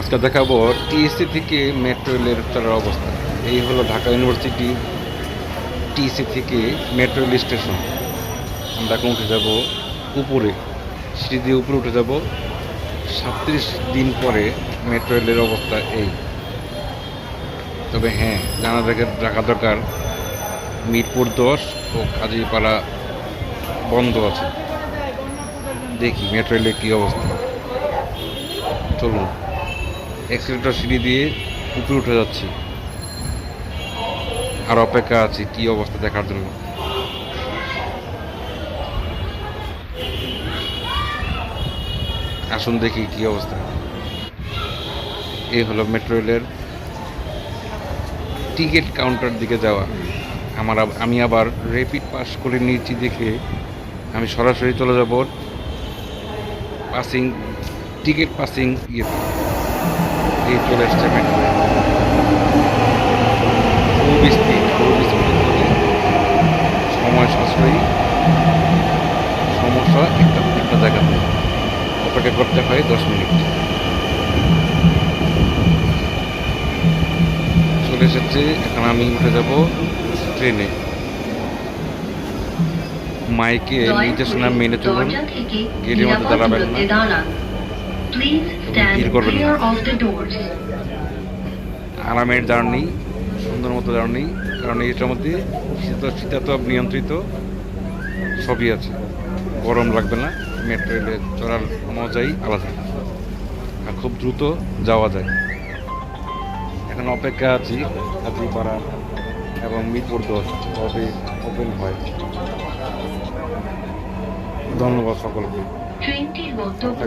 আজকে দেখাবো টিএসসি থেকে মেট্রো রেলের চলার অবস্থা। এই হলো ঢাকা ইউনিভার্সিটি টিএসসি থেকে মেট্রো রেল স্টেশন আমরা উঠে যাব উপরে। সিঁড়ি দিয়ে উপরে উঠে যাব। সাতত্রিশ দিন পরে মেট্রো রেলের অবস্থা এই। তবে হ্যাঁ জানা দেখে রাখা দরকার। মিরপুর দশ ও কাজীপাড়া বন্ধ আছে। দেখি মেট্রো রেলের কী অবস্থা। চলুন। এক্সিলেটর সিঁড়ি দিয়ে উপরে উঠে যাচ্ছি। আর অপেক্ষা আছি কি অবস্থা দেখার জন্য। আসুন দেখি কি অবস্থা। এই হলো মেট্রো রেলের টিকিট কাউন্টার দিকে যাওয়া। আমার আমি আবার র্যাপিড পাস করে নিয়েছি দেখে আমি সরাসরি চলে যাব পাসিং টিকিট পাসিং ইয়ে এই চলে এসছে মেট্রো খুব স্পিড খুব স্পিড চলে সময় সাশ্রয়ী। সমস্যা একটা একটা জায়গাতে। অপেক্ষা করতে হয় দশ মিনিট। চলে এসেছে এখন আমি উঠে যাব ট্রেনে। মাইকে নির্দেশনা মেনে চলুন। গেটের মধ্যে দাঁড়াবেন না। ভিড় করবেন আরামের জার্নি সুন্দর মতো জার্নি কারণ এটার মধ্যে শীত শীতাতপ নিয়ন্ত্রিত সবই আছে। গরম লাগবে না মেট্রো রেলে চড়ার মজাই আলাদা। আর খুব দ্রুত যাওয়া যায়। এখন অপেক্ষা আছি হাতিপাড়া এবং মিরপুর দশ কবে ওপেন হয়। ধন্যবাদ সকলকে। ট্রেনটির গন্তব্য